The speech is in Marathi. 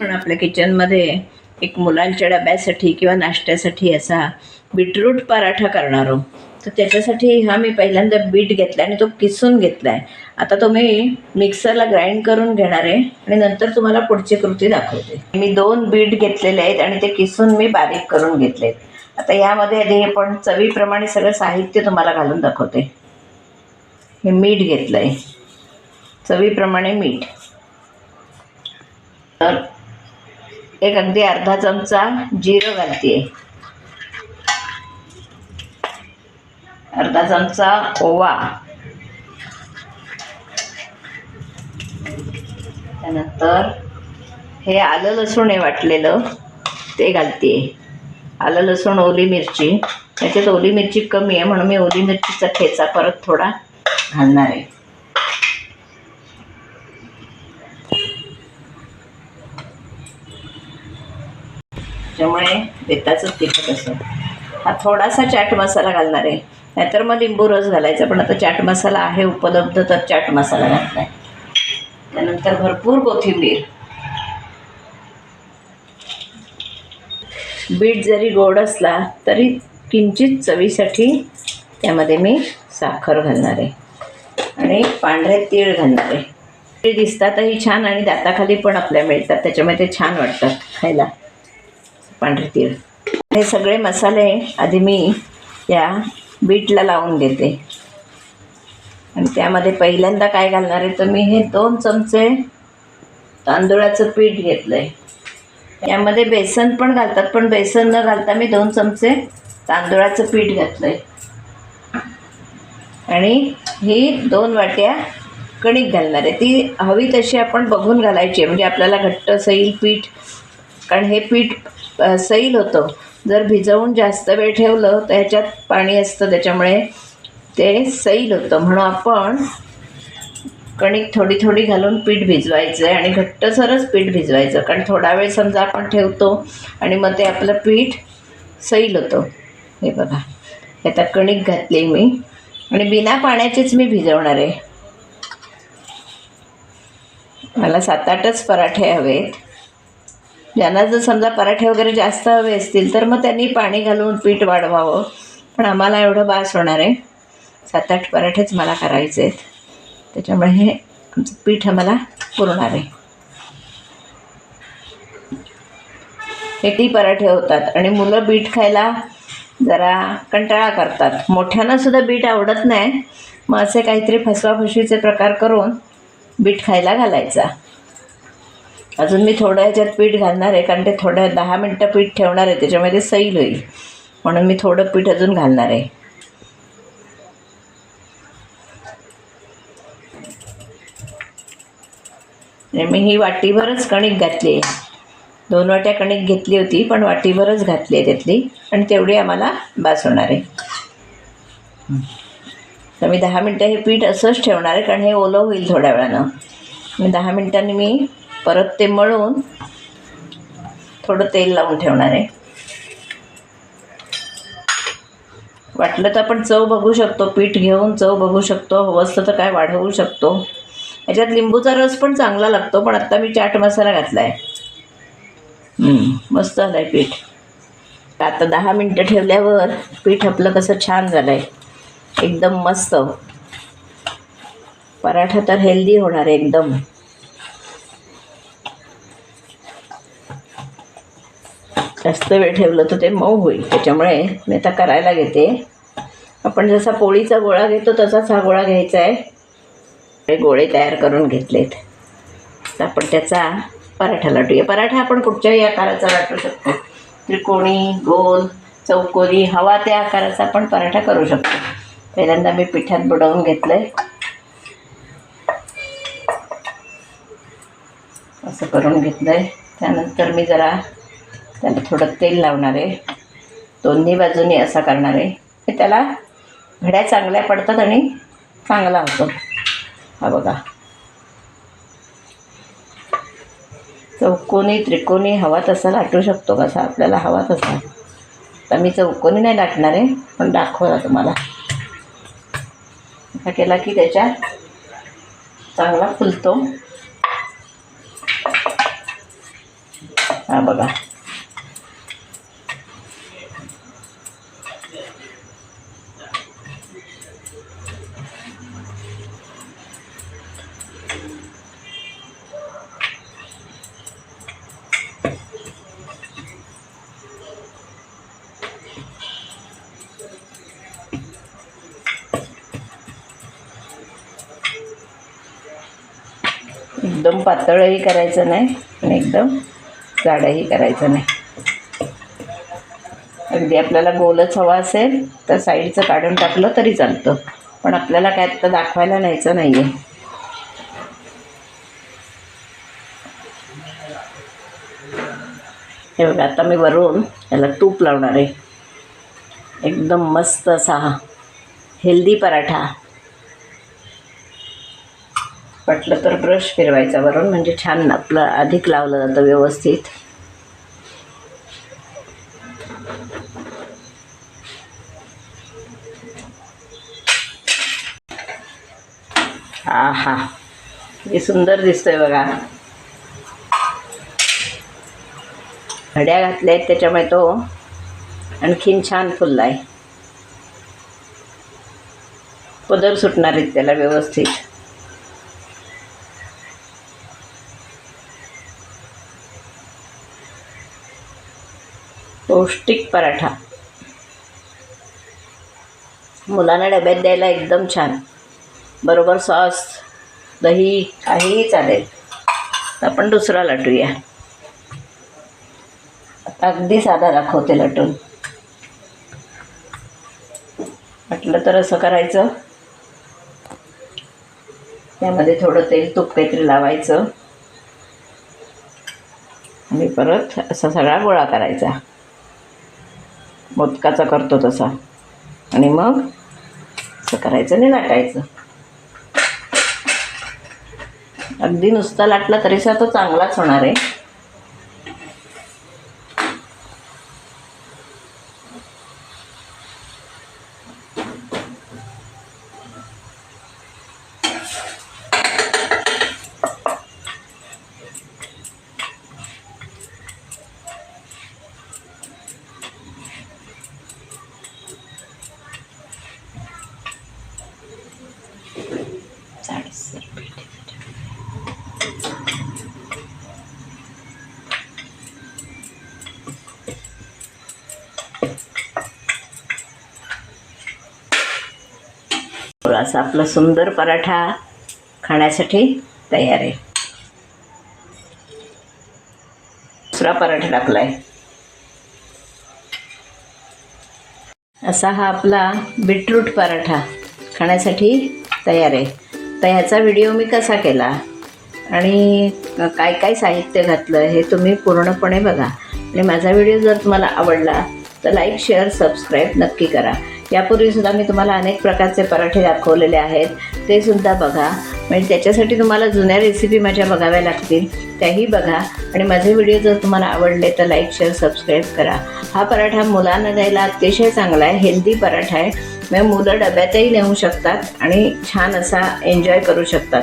पण आपल्या किचनमध्ये एक मुलांच्या डब्यासाठी किंवा नाश्त्यासाठी असा बीटरूट पराठा करणार तर त्याच्यासाठी हा मी पहिल्यांदा बीट घेतला आणि तो किसून घेतला आहे आता तो मी मिक्सरला ग्राइंड करून घेणार आहे आणि नंतर तुम्हाला पुढची कृती दाखवते. मी दोन बीट घेतलेले आहेत आणि ते किसून मी बारीक करून घेतले आहेत आता यामध्ये आधी आपण चवीप्रमाणे सगळं साहित्य तुम्हाला घालून दाखवते. हे मीठ घेतलं आहे चवीप्रमाणे मीठ. तर एक अगदी अर्धा चमचा जिरं घालते अर्धा चमचा ओवा. त्यानंतर हे आलं लसूण आहे वाटलेलं ते घालते आलं लसूण ओली मिरची. त्याच्यात ओली मिरची कमी आहे म्हणून मी ओली मिरचीचा ठेचा परत थोडा घालणार आहे. त्यामुळे बेताचं तिखट असं. हा थोडासा चाट मसाला घालणार आहे. नाहीतर मग लिंबू रस घालायचा पण आता चाट मसाला आहे उपलब्ध तर चाट मसाला घातलाय. त्यानंतर भरपूर कोथिंबीर. बीट जरी गोड असला तरी किंचित चवीसाठी त्यामध्ये मी साखर घालणार आहे. आणि पांढरे तीळ घालणार आहे. ते दिसतातही छान आणि दाताखाली पण आपल्या मिळतात त्याच्यामुळे ते छान वाटतात खायला. पांढरे तीळ हे सगळे मसाले आधी मी या बीटला लावून घेते आणि त्यामध्ये पहिल्यांदा काय घालणार आहे तर मी हे दोन चमचे तांदूळाचं पीठ घेतलं आहे यामध्ये बेसन पण घालतात पण बेसन न घालता मी दोन चमचे तांदूळाचं पीठ घातलं आहे आणि ही दोन वाट्या कणिक घालणार आहे. ती हवी तशी आपण बघून घालायची आहे. म्हणजे आपल्याला घट्ट सैल पीठ. कारण हे पीठ सैल होतं. जर भिजवून जास्त वेळ ठेवलं तर ह्याच्यात पाणी असतं त्याच्यामुळे ते सैल होतं. म्हणून आपण कणिक थोडी थोडी घालून पीठ भिजवायचं आहे आणि घट्टसरच पीठ भिजवायचं. कारण थोडा वेळ समजा आपण ठेवतो आणि मग ते आपलं पीठ सैल होतं. हे बघा. आता कणिक घातली मी. आणि बिना पाण्याचेच मी भिजवणार आहे. मला सात आठच पराठे हवेत. ज्यांना जर समजा पराठे वगैरे जास्त हवे असतील तर मग त्यांनी पाणी घालून पीठ वाढवावं. पण आम्हाला एवढं बास होणार आहे. सात आठ पराठेच मला करायचे आहेत. त्याच्यामुळे हे आमचं पीठ आम्हाला पुरणार आहे. हे ती पराठे होतात. आणि मुलं बीट खायला जरा कंटाळा करतात. मोठ्यांना सुद्धा बीट आवडत नाही. मग असे काहीतरी फसवाफसवीचे प्रकार करून बीट खायला घालायचा. अजून मी थोडं ह्याच्यात पीठ घालणार आहे कारण ते थोडं दहा मिनटं पीठ ठेवणार आहे त्याच्यामध्ये सैल होईल. म्हणून मी थोडं पीठ अजून घालणार आहे. आणि मी ही वाटीभरच कणिक घातली आहे. दोन वाट्या कणिक घेतली होती पण वाटीभरच घातली आहे त्यातली आणि तेवढी आम्हाला बास होणार आहे. तर मी दहा मिनटं हे पीठ असंच ठेवणार आहे कारण हे ओलं होईल थोड्या वेळानं. मी दहा मिनटांनी मी परत ते मळून थोडं तेल लावून ठेवणार आहे. वाटलं तर आपण चव बघू शकतो पीठ घेऊन चव बघू शकतो हवं असतं तर काय वाढवू शकतो. याच्यात लिंबूचा रस पण चांगला लागतो पण आत्ता मी चाट मसाला घातला आहे मस्त झालं आहे पीठ. आता दहा मिनटं ठेवल्यावर पीठ आपलं कसं छान झालं आहे एकदम मस्त. पराठा तर हेल्दी होणार आहे एकदम. जास्त वेळ ठेवलं तर ते मऊ होईल. त्याच्यामुळे मी आता करायला घेते. आपण जसा पोळीचा गोळा घेतो तसाच हा गोळा घ्यायचा आहे. गोळे तयार करून घेतलेत. तर आपण त्याचा पराठा लाटूया. पराठा आपण कुठच्याही आकाराचा लाटू शकतो. त्रिकोणी गोल चौकोनी हवा त्या आकाराचा आपण पराठा करू शकतो. पहिल्यांदा मी पिठात बुडवून घेतलं आहे असं करून घेतलं आहे त्यानंतर मी जरा त्याला थोडं तेल लावणार आहे. दोन्ही बाजूनी असा करणार आहे. हे त्याला घड्या चांगल्या पडतात आणि चांगला होतो. हा बघा. चौकोनी त्रिकोणी हवा तसा लाटू शकतो कसा आपल्याला हवा तसा. तर मी चौकोनी नाही लाटणार आहे पण दाखवला तुम्हाला. असा केला की त्याच्यात चांगला फुलतो. हा बघा. एकदम पातळही करायचं नाही आणि एकदम जाडही करायचं नाही. अगदी आपल्याला गोलच हवा असेल तर साईडचं काढून टाकलं तरी चालतं. पण आपल्याला काय आता दाखवायला न्यायचं नाही आहे हे बघा आता मी वरून याला तूप लावणार आहे. एकदम मस्त असा हेल्दी पराठा. वाटलं तर ब्रश फिरवायचा. वरून म्हणजे छान आपलं अधिक लावलं जातं व्यवस्थित. हा हा किती सुंदर दिसतोय बघा. घड्या घातल्या आहेत त्याच्यामुळे तो आणखीन छान फुलला आहे पदर सुटणार आहेत त्याला व्यवस्थित. पौष्टिक पराठा. मुलांना डब्यात द्यायला एकदम छान. बरोबर सॉस दही काहीही चालेल. आपण दुसरा लाटूया अगदी साधा दाखवते लाटून म्हटलं तर असं करायचं. त्यामध्ये थोडं तेल तूप काहीतरी लावायचं. आणि परत असा सगळा गोळा करायचा. मोदकाचा करतो तसा. आणि मग असं करायचं आणि लाटायचं. अगदी नुसता लाटला तरीसा तो चांगलाच होणार आहे. असा आपला सुंदर पराठा खाण्यासाठी तयार आहे. दुसरा पराठा टाकलाय. असा हा आपला बीटरूट पराठा खाण्यासाठी तयार आहे. तर ह्याचा व्हिडिओ मी कसा केला आणि काय काय साहित्य घातलं हे तुम्ही पूर्णपणे बघा. आणि माझा व्हिडिओ जर तुम्हाला आवडला तर लाईक शेअर सबस्क्राईब नक्की करा. यापूर्वीसुद्धा मी तुम्हाला अनेक प्रकारचे पराठे दाखवलेले आहेत. ते सुद्धा बघा. म्हणजे त्याच्यासाठी तुम्हाला जुन्या रेसिपी माझ्या बघाव्या लागतील. त्याही बघा. आणि माझे व्हिडिओ जर तुम्हाला आवडले तर लाईक शेअर सबस्क्राईब करा. हा पराठा मुलांना द्यायला अतिशय चांगला आहे. हेल्दी पराठा आहे. मग मुलं डब्यातही नेऊ शकतात आणि छान असा एन्जॉय करू शकतात.